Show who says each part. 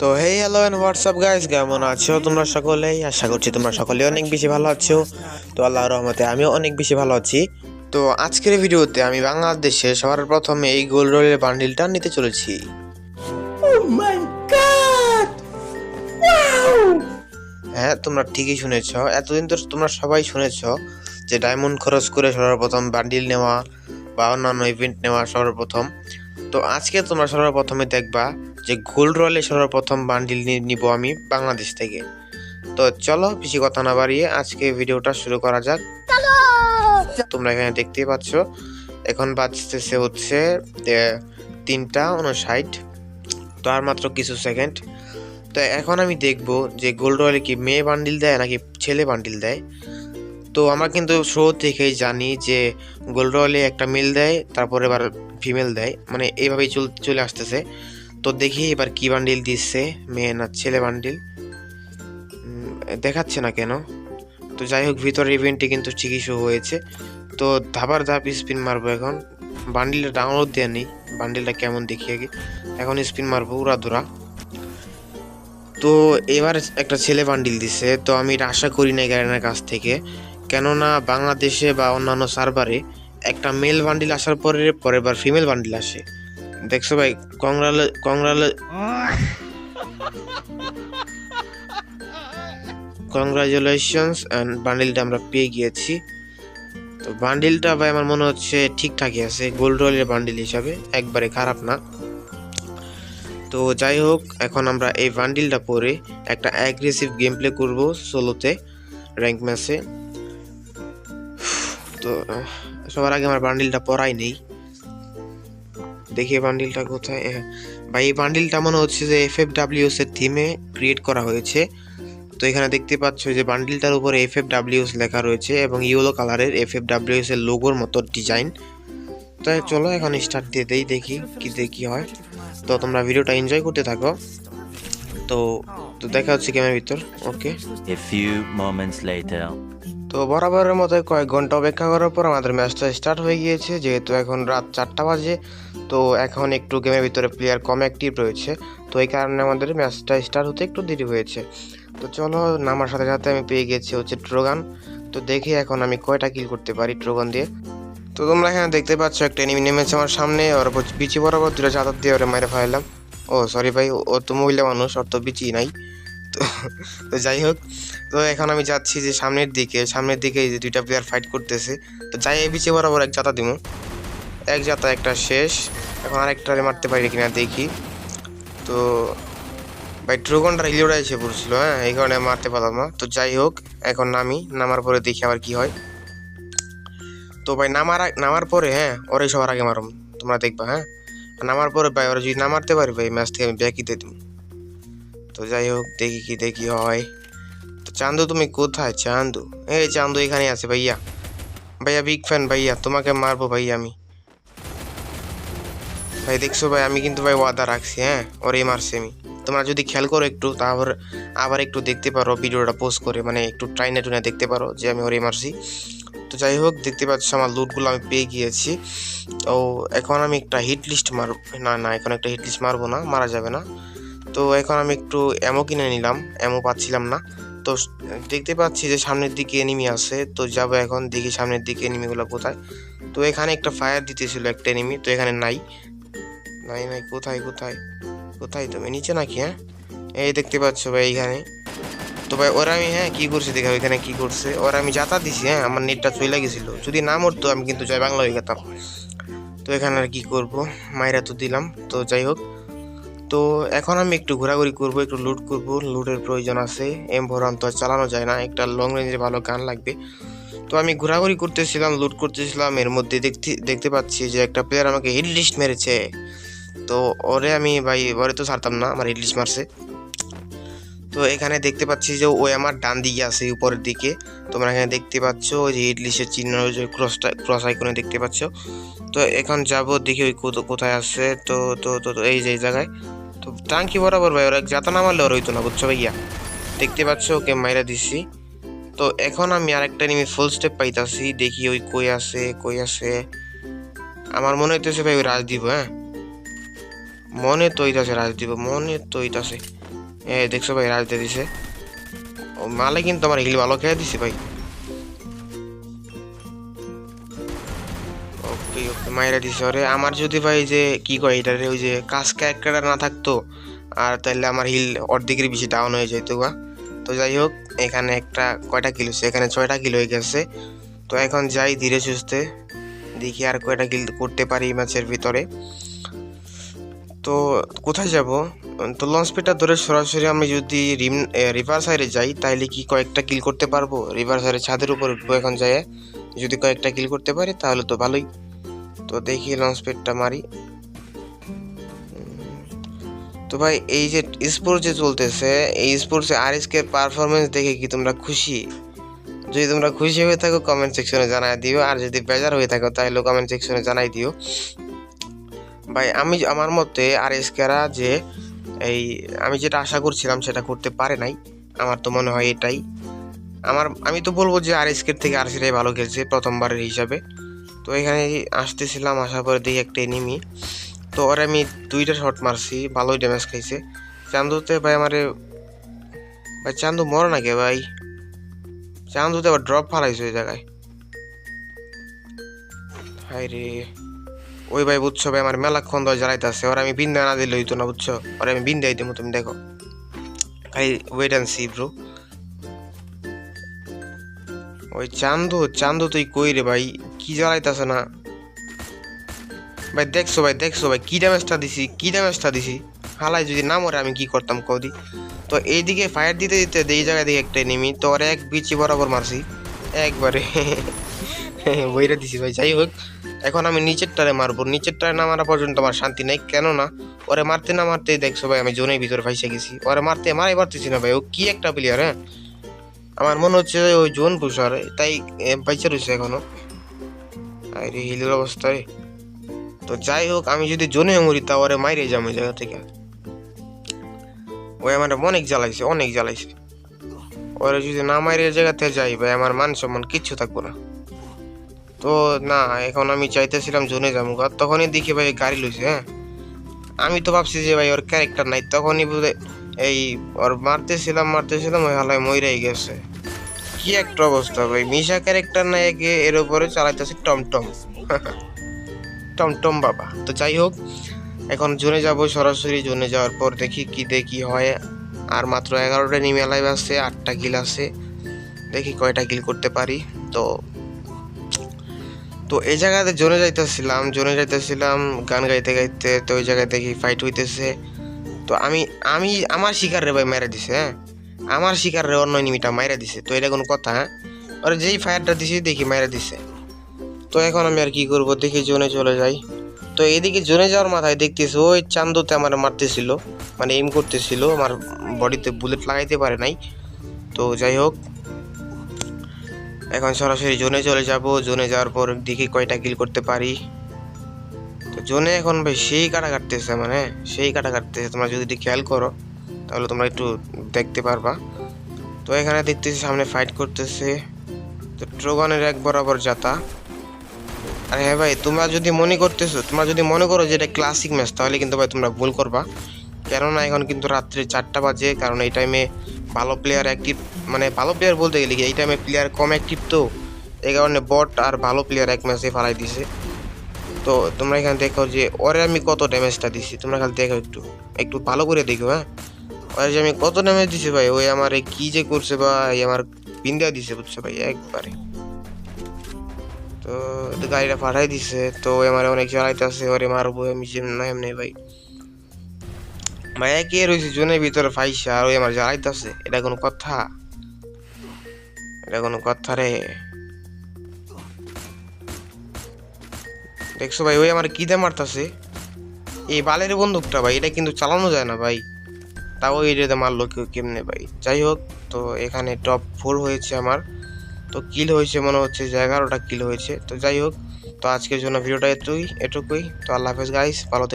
Speaker 1: তো hey hello and WhatsApp guys কেমন আছো? তোমরা সকলেই? আশা করছি তোমরা সকলে অনেক বেশি ভালো আছো। তো আল্লাহর রহমতে আমিও অনেক বেশি ভালো আছি। তো আজকের ভিডিওতে আমি বাংলাদেশে সবার প্রথমে এই গোল্ড রোলের বান্ডিলটা নিতে চলেছি। হ্যাঁ তোমরা ঠিকই শুনেছ। এতদিন তো তোমরা সবাই শুনেছ যে ডায়মন্ড খরচ করে সর্বপ্রথম বান্ডিল নেওয়া বা অন্যান্য ইভেন্ট নেওয়া সর্বপ্রথম। তো আজকে তোমরা সর্বপ্রথমে দেখবা যে গোল্ড রয়্যালে সর্বপ্রথম বান্ডিল নিব আমি বাংলাদেশ থেকে। তো চলো বেশি কথা না বাড়িয়ে আজকে ভিডিওটা শুরু করা যাক। তোমরা এখানে দেখতেই পাচ্ছ এখন বাজতেছে হচ্ছে তিনটা উনষাট তো আর মাত্র কিছু সেকেন্ড। তো এখন আমি দেখব যে গোল্ড রয়্যালে কি মেয়ে বান্ডিল দেয় নাকি ছেলে বান্ডিল দেয়। তো আমরা কিন্তু শো থেকেই জানি যে গোল্ড রয়্যালে একটা মেল দেয় তারপরে এবার ফিমেল দেয়। মানে এইভাবেই চল চলে আসতেছে। তো দেখি এবার কি বান্ডিল দিচ্ছে, মেয়ে না ছেলে বান্ডিল দেখাচ্ছে না কেন। তো যাই হোক, ভিতরের ইভেন্টটি কিন্তু শো হয়েছে। তো ধাবার ধাপ স্পিন মারবো এখন। বান্ডিলটা ডাউনলোড দেওয়া নেই। বান্ডিলটা কেমন দেখি আগে। এখন স্পিন মারবো উড়াধুরা তো এবার একটা ছেলে বান্ডিল দিছে। তো আমি এটা আশা করি না গ্যারেনের কাছ থেকে। কেননা বাংলাদেশে বা অন্যান্য সার্ভারে একটা মেল বান্ডিল আসার পরে পরের বার ফিমেল বান্ডিল আসে। দেখছ ভাই, কংগ্রালে কংগ্রালে কংগ্রাচুলেশনস অ্যান্ড বান্ডিলটা আমরা পেয়ে গিয়েছি। তো বান্ডিলটা ভাই আমার মনে হচ্ছে ঠিকঠাকই আছে গোল্ড রয়েলের বান্ডিল হিসাবে, একবারে খারাপ না। তো যাই হোক, এখন আমরা এই বান্ডিলটা পরে একটা অ্যাগ্রেসিভ গেম প্লে করব সোলোতে র্যাঙ্ক ম্যাচে তো সবার আগে আমার বান্ডিলটা পরাই নেই। দেখি বান্ডিলটা কোথায়? ভাই, এই বান্ডিলটা মনে হচ্ছে যে এফ এফ ডাব্লিউএস এর থিমে ক্রিয়েট করা হয়েছে। তো এখানে দেখতে পাচ্ছ যে বান্ডিলটার উপরে এফ এফ ডাব্লিউএস লেখা রয়েছে এবং ইয়েলো কালারের এফ এফ ডাব্লিউএস এর লোগোর মতো ডিজাইন তো চলো এখন স্টার্ট দিয়ে দেই, দেখি কি দেখি হয়। তো তোমরা ভিডিওটা এনজয় করতে থাকো। তো তো দেখা হচ্ছে গেমের ভিতর। ওকে
Speaker 2: A few moments later.
Speaker 1: তো বরাবরের মতো কয়েক ঘণ্টা অপেক্ষা করার পর আমাদের ম্যাচটা স্টার্ট হয়ে গিয়েছে, যেহেতু এখন রাত চারটা বাজে। তো এখন একটু গেমের ভিতরে প্লেয়ার কম অ্যাক্টিভ রয়েছে, তো এই কারণে আমাদের ম্যাচটা স্টার্ট হতে একটু দেরি হয়েছে। তো চলো, নামার সাথে সাথে আমি পেয়ে গেছি হচ্ছে ট্রোগান তো দেখি এখন আমি কয়টা কিল করতে পারি ট্রোগান দিয়ে। তো তোমরা এখানে দেখতে পাচ্ছ একটা এনিমি নেমেছে আমার সামনে, ওর বিচি বরাবর দুটো চাদর দিয়ে ওরে মেরে ফেলাম ও সরি ভাই, ও তো মহিলা মানুষ, ওর তো বিচি নাই। তো তো যাই হোক, তো এখন আমি যাচ্ছি যে সামনের দিকে সামনের দিকে যে দুইটা প্লেয়ার ফাইট করতেছে। তো যাই, এই বিচে বরাবর এক জাতা দিব এক জাতা, একটা শেষ। এখন আরেকটারে মারতে পারি কিনা দেখি। তো ভাই ট্রুগনটা রিলোডে এসে পড়ছিল হ্যাঁ? এই কারণে মারতে পারলাম না। তো যাই হোক, এখন নামি, নামার পরে দেখি আবার কি হয়। তো ভাই, নামার নামার পরে হ্যাঁ ওরাই সবার আগে মারুম। তোমরা দেখবা হ্যাঁ? নামার পরে ভাই, ওরা যদি না মারতে পারি ভাই ম্যাচ থেকে আমি ব্যাকই দিয়ে দিব তো যাই হোক দেখি কি, দেখি হয়। তো চান্দু, তুমি কোথায়? চান্দু? এই চান্দু এখানে আছে ভাইয়া। ভাইয়া বিগ ফ্যান ভাইয়া, তোমাকে মারবো ভাইয়া আমি। ভাই, দেখছ ভাই, আমি কিন্তু ভাই ওয়াদা রাখছি হ্যাঁ? ওরে মারছি আমি তোমরা যদি খেয়াল করো একটু তারপর আবার একটু দেখতে পারো, ভিডিওটা পোস্ট করে মানে একটু ট্রাইনে টুনে দেখতে পারো যে আমি ওরে মারছি। তো যাই হোক দেখতে পাচ্ছ আমার লুটগুলো আমি পেয়ে গিয়েছি। তো এখন আমি একটা হিট লিস্ট মার না না, এখন একটা হিট লিস্ট মারবো না, মারা যাবে না। তো এখন আমি একটু অ্যামো কিনে নিলাম অ্যামো পাচ্ছিলাম না। তো দেখতে পাচ্ছি যে সামনের দিকে এনিমি আছে, তো যাব এখন, দেখি সামনের দিকে এনিমিগুলো কোথায়। তো এখানে একটা ফায়ার দিতেছিল একটা এনিমি তো এখানে নাই। নাই নাই, কোথায় কোথায়? কোথায় তুমি? নিচে নাকি হ্যাঁ? এই দেখতে পাচ্ছ ভাই এইখানে। তো ভাই, ওরা আমি হ্যাঁ কী করছে দেখা ওইখানে কী করছে? ওরা আমি যাতা দিছি হ্যাঁ আমার নেটটা চলে গেছিল। যদি না মরতো, আমি কিন্তু জয় বাংলা হয়ে যেতাম। তো এখানে আর কী করব? মায়েরা তো দিলাম। তো যাই হোক তো এখন আমি একটু ঘোরাঘুরি করব, একটু লুট করব। লুটের প্রয়োজন আছে এম ভরান তো চালানো যায় না, একটা লং রেঞ্জে ভালো গান লাগবে। তো আমি ঘোরাঘুরি করতেছিলাম লুট করতেছিলাম, এর মধ্যে দেখতে দেখতে পাচ্ছি যে একটা প্লেয়ার আমাকে হিট মেরেছে। তো ওরে আমি ভাই, ওরে তো ছাড়তাম না, আমার হিট মারছে। তো এখানে দেখতে পাচ্ছি যে ওই আমার ডান দিকে আছে, উপরের দিকে। তোমরা এখানে দেখতে পাচ্ছ, ওই যে হিডলিস্টের চিহ্ন যে ক্রসটা ক্রস আইকনে দেখতে পাচ্ছ। তো এখন যাব, দেখি ওই কোথা- কোথায় আছে। তো তো তো এই যে জায়গায়। তো টাঙ্কি বরাবর ভাই, ওরা যাতা না মারলে ওর না, বুঝছ ভাইয়া? দেখতে পাচ্ছ, ওকে মাইরা দিছি। তো এখন আমি আরেকটা নিমি ফুল স্টেপ পাইতাছি, দেখি ওই কই আছে কই আছে। আমার মনে হইতেছে ভাই, ওই রাজ দিব হ্যাঁ? মনে তো হইতাছে রাজ দিব মনে তো হইতাছে। এ, দেখছ ভাই রাজ দিয়ে দিছে। ও মালে কিন্তু আমার হিল ভালো খেয়ে দিছে ভাই। ওকে ওকে দিছে। আমার যদি ভাই যে কি কয়, এটারে ওই যে কাজ ক্যারেক্টার না থাকতো, আর তাহলে আমার হিল অর্ধেকের বেশি ডাউন হয়ে যেত বা তো যাই হোক, এখানে একটা কয়টা কিলো এখানে ছয়টা কিলো হয়ে গেছে। তো এখন যাই ধীরে সুস্থে, দেখি আর কয়টা কিল করতে পারি ম্যাচের ভিতরে। তো কোথায় যাব? তো লঞ্চ পেটা ধরে সরাসরি আমি যদি রিম রিভার সাইডে যাই তাহলে কি কয়েকটা কিল করতে পারব? রিভার সাইডে ছাদের উপর উঠবো এখন যাই যদি কয়েকটা কিল করতে পারি, তাহলে তো ভালোই। তো দেখি লঞ্চ পেটটা মারি। তো ভাই, এই যে স্পোর্টস যে চলতেছে, এই স্পোর্টসে আর এসকে পারফরমেন্স দেখে কি তোমরা খুশি? যদি তোমরা খুশি হয়ে থাকো কমেন্ট সেকশনে জানাই দিও। আর যদি বেজার হয়ে থাকো, তাহলে কমেন্ট সেকশনে জানাই দিও। ভাই, আমি আমার মতে আর এসকেরা যে, এই, আমি যেটা আশা করছিলাম সেটা করতে পারে নাই। আমার তো মনে হয় এটাই। আমার, আমি তো বলব যে আর এসকের থেকে আর সেটাই ভালো খেলছে প্রথমবারের হিসাবে। তো এখানে আসতেছিলাম, আসার পরে দেখি একটা এনিমি তো ওরে আমি দুইটা শট মারছি, ভালোই ড্যামেজ খাইছে। চান্দুতে ভাই আমারে ভাই চান্দু মরে নাকি ভাই? চান্দুতে আবার ড্রপ ফালাইছে ওই জায়গায়। হাই রে ওই ভাই বুঝছ ভাই, আমার মেলাক্ষণ ধরে জ্বালাইতেছে। ওরা আমি বিন্দা না দিলে হইতো না, বুঝছ? ওরা আমি বিন্দাই দিব তুমি দেখো। খালি ওয়েট অ্যান্ড সি ব্রো ওই চান্দু চান্দু তুই কই রে ভাই? কি জ্বালাইতেছে না? ভাই, দেখছ ভাই দেখছ ভাই, কি ড্যামেজটা দিছি, কি ড্যামেজটা দিছি? হালাই যদি না মরে আমি কি করতাম কদি তো এইদিকে ফায়ার দিতে দিতে এই জায়গায় দিকে একটা নেমি তো ওরা এক বিচি বরাবর মারছি, একবারে। বইরা দিছি ভাই, যাই হোক, এখন আমি নিচের টারে মারবো। নিচের টারে না মারা পর্যন্ত আমার শান্তি নেই, কেননা ওরে মারতে না মারতে দেখছ ভাই, আমি জোনের ভিতরে ফাইসে গেছি। ওরে মারতে মারাই পারতেছি না ভাই, ও কি একটা প্লেয়ার হ্যাঁ? আমার মনে হচ্ছে ওই জোন পুষার, তাই বাইচে রয়েছে এখনও। আরে হিলের অবস্থায় তো যাই হোক, আমি যদি জোনে মরি, তা ওরে মাইরে যাম ওই জায়গা থেকে। ওই আমার অনেক জ্বালাইছে অনেক জ্বালাইছে। ওরে যদি না মাইরে এই জায়গা যাই, ভাই, আমার মান সম্মান কিচ্ছু থাকব না। তো না, এখন আমি চাইতেছিলাম জোনে যাব গা, তখনই দেখি ভাই গাড়ি লইছে হ্যাঁ। আমি তো ভাবছি যে ভাই ওর ক্যারেক্টার নাই, তখনই এই ওর মারতেছিলাম মারতেছিলাম, ওই হালায় মইরাই গেছে। কি একটা অবস্থা ভাই? মিশা ক্যারেক্টার নাই একে এর উপরে চালাইতেছে টমটম টমটম বাবা। তো যাই হোক, এখন জোনে যাব, সরাসরি জোনে যাওয়ার পর দেখি কি দেখি হয়। আর মাত্র এগারোটা নিমে লাইভ আছে, আটটা গিল আছে। দেখি কয়টা গিল করতে পারি। তো তো এই জায়গাতে জোনে যাইতেছিলাম জোনে যাইতেছিলাম, গান গাইতে গাইতে, তো ওই জায়গায় দেখি ফাইট হইতেছে। তো আমি আমি, আমার শিকার রে ভাই মেরে দিছে হ্যাঁ? আমার শিকার অন্য নিমিটা মাইরা দিছে। তো এটা কোনো কথা হ্যাঁ? আর যেই ফায়ারটা দিছি দেখি মাইরা দিছে। তো এখন আমি আর কি করব? দেখি জোনে চলে যাই। তো এদিকে জোনে যাওয়ার মাথায় দেখতেছি, ওই চান্দতে আমার মারতেছিল মানে এম করতেছিল, আমার বডিতে বুলেট লাগাইতে পারে নাই। তো যাই হোক, এখন সরাসরি জোনে চলে যাব। জোনে যাওয়ার পর দেখি কয়টা কিল করতে পারি। তো জোনে এখন ভাই সেই কাটা কাটতেছে মানে সেই কাটা কাটতেছে। তোমরা যদি খেয়াল করো তাহলে তোমরা একটু দেখতে পারবা। তো এখানে দেখতেছি সামনে ফাইট করতেছে। তো ট্রোগানের এক বরাবর যাতা। আর হ্যাঁ ভাই, তোমরা যদি মনে করতেছো, তোমরা যদি মনে করো যে এটা ক্লাসিক ম্যাচ তাহলে কিন্তু ভাই তোমরা ভুল করবা। কেননা এখন কিন্তু রাত্রে চারটা বাজে, কারণ এই টাইমে ভালো প্লেয়ার অ্যাক্টিভ মানে ভালো প্লেয়ার বলতে গেলে এই টাইমে প্লেয়ার কম অ্যাক্টিভ তো, এই কারণে বট আর ভালো প্লেয়ার এক ম্যাচে ফালাই দিছে। তো তোমরা এখানে দেখো যে, ওরে আমি কত ড্যামেজটা দিছি, তোমরা খালি দেখো একটু একটু ভালো করে দেখো হ্যাঁ। ওরে যে আমি কত ড্যামেজ দিছি ভাই, ওই আমার কি যে করছে ভাই, আমার বিন্দা দিছে বুঝছ ভাই, একবারে। তো গাড়িটা পাঠাই দিছে, তো ওই আমার অনেক জ্বালাইতেছে ওরে মারবো, আমি যে না এমনি ভাই। ভাই, একে রয়েছে জনের ভিতরে ফাইসা, আর ওই আমার জ্বালাইতেছে এটা কোনো কথা? এটা কোনো কথা রে? দেখছ ভাই, ওই আমার কি দিয়ে মারতাছে? এই বালের বন্দুকটা ভাই, এটা কিন্তু চালানো যায় না ভাই। তাও এই এটাতে মারলো কেউ কেমনে ভাই যাই হোক তো এখানে টপ ফোর হয়েছে আমার। তো কিল হয়েছে মনে হচ্ছে যে এগারোটা কিল হয়েছে। তো যাই হোক তো আজকের জন্য ভিডিওটা এতই, এটুকুই। তো আল্লাহ হাফেজ গাইস ভালো।